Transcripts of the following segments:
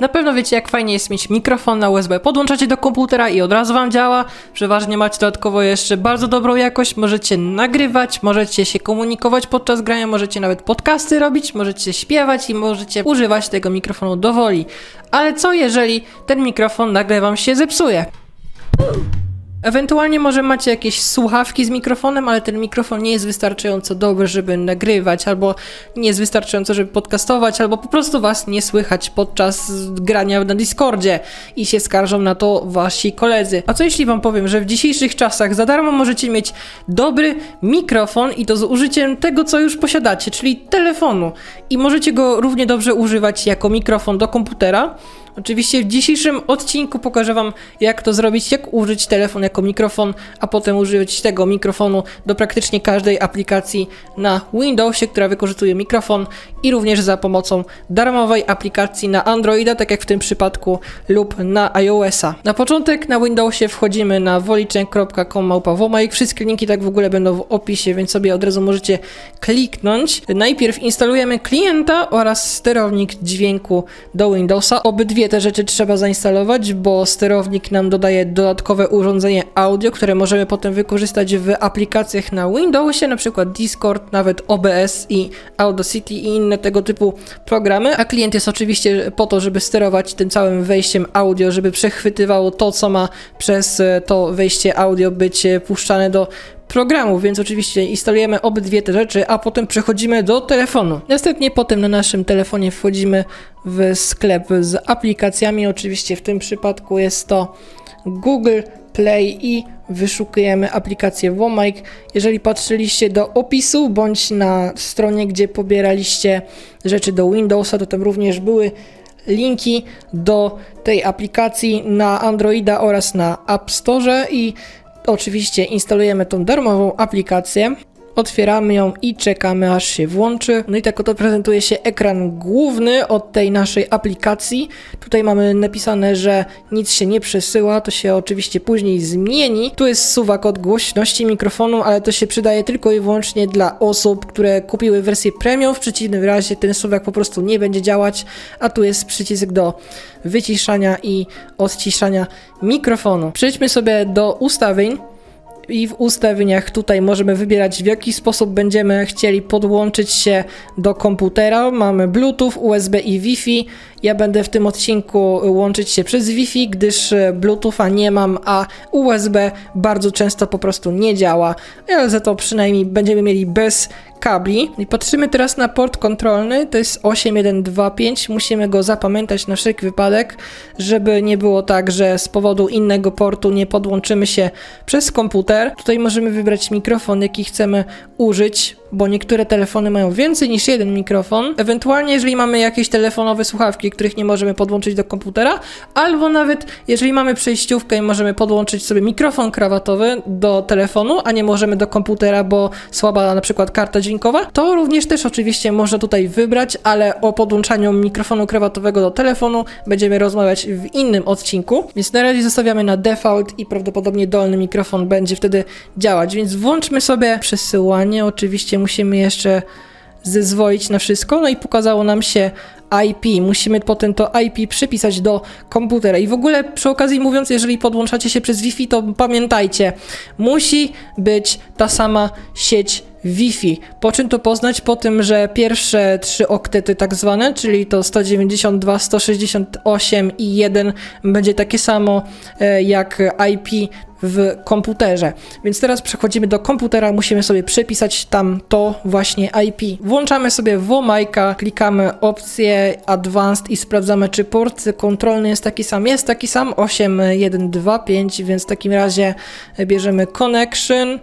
Na pewno wiecie, jak fajnie jest mieć mikrofon na USB. Podłączacie do komputera i od razu wam działa. Przeważnie macie dodatkowo jeszcze bardzo dobrą jakość. Możecie nagrywać, możecie się komunikować podczas grania, możecie nawet podcasty robić, możecie śpiewać i możecie używać tego mikrofonu do woli. Ale co jeżeli ten mikrofon nagle wam się zepsuje? Ewentualnie może macie jakieś słuchawki z mikrofonem, ale ten mikrofon nie jest wystarczająco dobry, żeby nagrywać, albo nie jest wystarczająco, żeby podcastować, albo po prostu was nie słychać podczas grania na Discordzie i się skarżą na to wasi koledzy. A co jeśli wam powiem, że w dzisiejszych czasach za darmo możecie mieć dobry mikrofon i to z użyciem tego, co już posiadacie, czyli telefonu i możecie go równie dobrze używać jako mikrofon do komputera, Oczywiście w dzisiejszym odcinku pokażę Wam, jak to zrobić, jak użyć telefon jako mikrofon, a potem użyć tego mikrofonu do praktycznie każdej aplikacji na Windowsie, która wykorzystuje mikrofon i również za pomocą darmowej aplikacji na Androida, tak jak w tym przypadku, lub na iOS-a. Na początek na Windowsie wchodzimy na woliczek.com małpawomajk. Wszystkie linki tak w ogóle będą w opisie, więc sobie od razu możecie kliknąć. Najpierw instalujemy klienta oraz sterownik dźwięku do Windowsa. Obydwie te rzeczy trzeba zainstalować, bo sterownik nam dodaje dodatkowe urządzenie audio, które możemy potem wykorzystać w aplikacjach na Windowsie, na przykład Discord, nawet OBS i Audacity i inne tego typu programy, a klient jest oczywiście po to, żeby sterować tym całym wejściem audio, żeby przechwytywało to, co ma przez to wejście audio być puszczane do programu, więc oczywiście instalujemy obydwie te rzeczy, a potem przechodzimy do telefonu. Następnie potem na naszym telefonie wchodzimy w sklep z aplikacjami. Oczywiście w tym przypadku jest to Google Play i wyszukujemy aplikację Womike. Jeżeli patrzyliście do opisu bądź na stronie, gdzie pobieraliście rzeczy do Windowsa, to tam również były linki do tej aplikacji na Androida oraz na App Store i Oczywiście instalujemy tą darmową aplikację. Otwieramy ją i czekamy aż się włączy. No i tak oto prezentuje się ekran główny od tej naszej aplikacji. Tutaj mamy napisane, że nic się nie przesyła, to się oczywiście później zmieni. Tu jest suwak od głośności mikrofonu, ale to się przydaje tylko i wyłącznie dla osób, które kupiły wersję premium. W przeciwnym razie ten suwak po prostu nie będzie działać, a tu jest przycisk do wyciszania i odciszania mikrofonu. Przejdźmy sobie do ustawień i w ustawieniach tutaj możemy wybierać w jaki sposób będziemy chcieli podłączyć się do komputera. Mamy Bluetooth, USB i Wi-Fi. Ja będę w tym odcinku łączyć się przez Wi-Fi, gdyż e, Bluetootha nie mam, a USB bardzo często po prostu nie działa, ale za to przynajmniej będziemy mieli bez kabli. I patrzymy teraz na port kontrolny, to jest 8125, musimy go zapamiętać na wszelki wypadek, żeby nie było tak, że z powodu innego portu nie podłączymy się przez komputer. Tutaj możemy wybrać mikrofon, jaki chcemy użyć, bo niektóre telefony mają więcej niż jeden mikrofon. Ewentualnie, jeżeli mamy jakieś telefonowe słuchawki, których nie możemy podłączyć do komputera, albo nawet jeżeli mamy przejściówkę i możemy podłączyć sobie mikrofon krawatowy do telefonu, a nie możemy do komputera, bo słaba na przykład karta dźwiękowa, to również też oczywiście można tutaj wybrać, ale o podłączaniu mikrofonu krawatowego do telefonu będziemy rozmawiać w innym odcinku. Więc na razie zostawiamy na default i prawdopodobnie dolny mikrofon będzie wtedy działać. Więc włączmy sobie przesyłanie. Oczywiście musimy jeszcze zezwolić na wszystko. No i pokazało nam się IP. Musimy potem to IP przypisać do komputera. I w ogóle przy okazji mówiąc, jeżeli podłączacie się przez Wi-Fi, to pamiętajcie, musi być ta sama sieć Wi-Fi. Po czym to poznać? Po tym, że pierwsze trzy oktety tak zwane, czyli to 192, 168 i 1 będzie takie samo e, jak IP w komputerze. Więc teraz przechodzimy do komputera, musimy sobie przepisać tam to właśnie IP. Włączamy sobie WOMajka, klikamy opcję Advanced i sprawdzamy, czy port kontrolny jest taki sam. Jest taki sam 8125, więc w takim razie bierzemy connection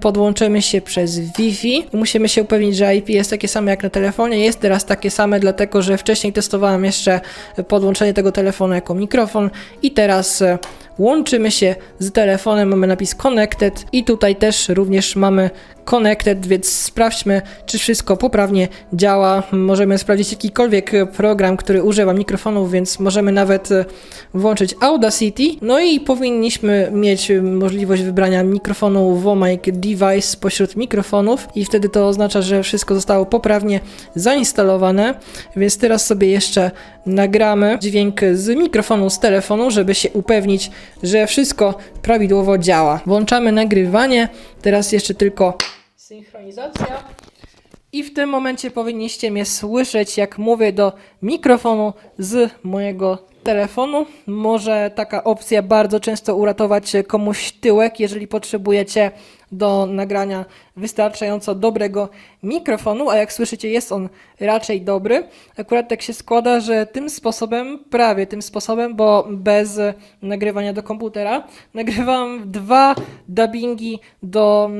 podłączymy się przez Wi-Fi. Musimy się upewnić, że IP jest takie same jak na telefonie. Jest teraz takie same, dlatego że wcześniej testowałem jeszcze podłączenie tego telefonu jako mikrofon i teraz łączymy się z telefonem, mamy napis connected i tutaj też również mamy connected, więc sprawdźmy, czy wszystko poprawnie działa. Możemy sprawdzić jakikolwiek program, który używa mikrofonów, więc możemy nawet e, włączyć Audacity. No i powinniśmy mieć e, możliwość wybrania mikrofonu WOMIC Device spośród mikrofonów i wtedy to oznacza, że wszystko zostało poprawnie zainstalowane, więc teraz sobie jeszcze nagramy dźwięk z mikrofonu z telefonu, żeby się upewnić, że wszystko prawidłowo działa. Włączamy nagrywanie, teraz jeszcze tylko synchronizacja. I w tym momencie powinniście mnie słyszeć, jak mówię do mikrofonu z mojego telefonu. Może taka opcja bardzo często uratować komuś tyłek, jeżeli potrzebujecie do nagrania wystarczająco dobrego mikrofonu, a jak słyszycie, jest on raczej dobry. Akurat tak się składa, że tym sposobem, prawie tym sposobem, bo bez nagrywania do komputera, nagrywam dwa dubbingi do.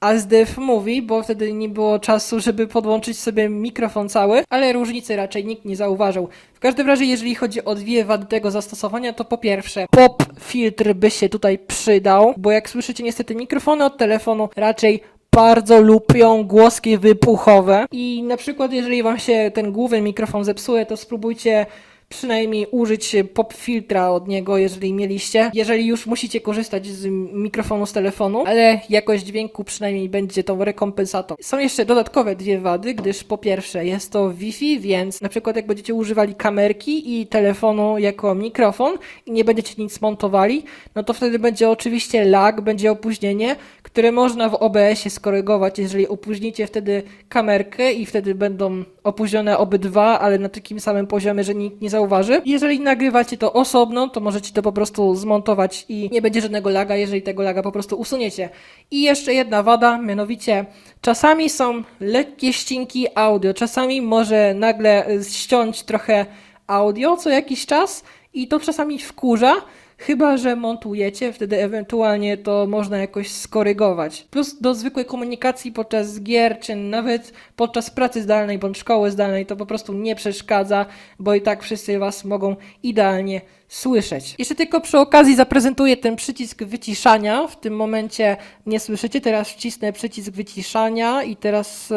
ASDF mówi, bo wtedy nie było czasu, żeby podłączyć sobie mikrofon cały, ale różnicy raczej nikt nie zauważył. W każdym razie, jeżeli chodzi o dwie wady tego zastosowania, to po pierwsze, pop filtr by się tutaj przydał, bo jak słyszycie, niestety mikrofony od telefonu raczej bardzo lubią głoski wypuchowe i na przykład jeżeli wam się ten główny mikrofon zepsuje, to spróbujcie przynajmniej użyć pop filtra od niego, jeżeli mieliście. Jeżeli już musicie korzystać z mikrofonu z telefonu, ale jakość dźwięku przynajmniej będzie tą rekompensatą. Są jeszcze dodatkowe dwie wady, gdyż po pierwsze jest to Wi-Fi, więc na przykład jak będziecie używali kamerki i telefonu jako mikrofon i nie będziecie nic montowali, no to wtedy będzie oczywiście lag, będzie opóźnienie, które można w OBS-ie skorygować, jeżeli opóźnicie wtedy kamerkę i wtedy będą opóźnione obydwa, ale na takim samym poziomie, że nikt nie zauważy. Jeżeli nagrywacie to osobno, to możecie to po prostu zmontować i nie będzie żadnego laga, jeżeli tego laga po prostu usuniecie. I jeszcze jedna wada, mianowicie czasami są lekkie ścinki audio, czasami może nagle ściąć trochę audio co jakiś czas i to czasami wkurza, Chyba, że montujecie, wtedy ewentualnie to można jakoś skorygować. Plus do zwykłej komunikacji podczas gier, czy nawet podczas pracy zdalnej bądź szkoły zdalnej to po prostu nie przeszkadza, bo i tak wszyscy Was mogą idealnie słyszeć. Jeszcze tylko przy okazji zaprezentuję ten przycisk wyciszania. W tym momencie nie słyszycie, teraz wcisnę przycisk wyciszania i teraz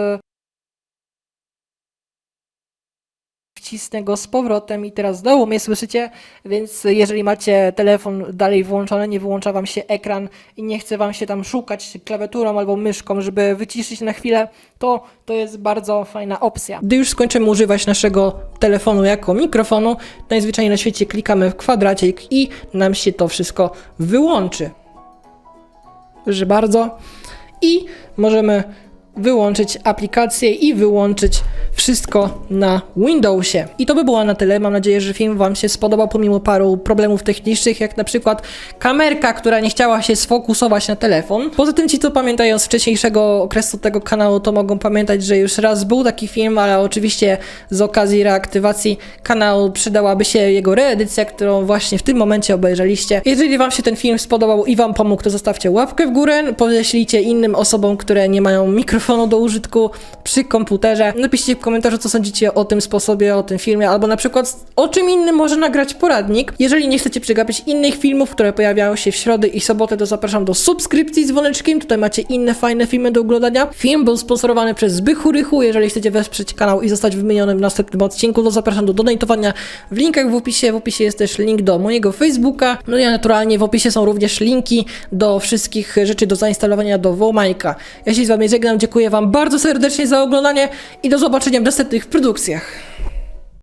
wcisnę go z powrotem i teraz znowu mnie słyszycie, więc jeżeli macie telefon dalej włączony, nie wyłącza wam się ekran i nie chce wam się tam szukać klawiaturą albo myszką, żeby wyciszyć na chwilę, to to jest bardzo fajna opcja. Gdy już skończymy używać naszego telefonu jako mikrofonu, najzwyczajniej na świecie klikamy w kwadracik i nam się to wszystko wyłączy. Proszę bardzo. I możemy wyłączyć aplikację i wyłączyć wszystko na Windowsie. I to by było na tyle. Mam nadzieję, że film Wam się spodobał pomimo paru problemów technicznych, jak na przykład kamerka, która nie chciała się sfokusować na telefon. Poza tym ci, co pamiętają z wcześniejszego okresu tego kanału, to mogą pamiętać, że już raz był taki film, ale oczywiście z okazji reaktywacji kanału przydałaby się jego reedycja, którą właśnie w tym momencie obejrzeliście. Jeżeli Wam się ten film spodobał i Wam pomógł, to zostawcie łapkę w górę, podeślijcie innym osobom, które nie mają mikrofonu do użytku przy komputerze. Napiszcie w komentarzu, co sądzicie o tym sposobie, o tym filmie, albo na przykład o czym innym może nagrać poradnik. Jeżeli nie chcecie przegapić innych filmów, które pojawiają się w środę i sobotę, to zapraszam do subskrypcji z dzwoneczkiem. Tutaj macie inne fajne filmy do oglądania. Film był sponsorowany przez Zbychu Rychu. Jeżeli chcecie wesprzeć kanał i zostać wymienionym w następnym odcinku, to zapraszam do donatowania w linkach w opisie. W opisie jest też link do mojego Facebooka. No i naturalnie w opisie są również linki do wszystkich rzeczy do zainstalowania do Womajka. Ja się z wami żegnam, dziękuję wam bardzo serdecznie za oglądanie i do zobaczenia w następnych produkcjach.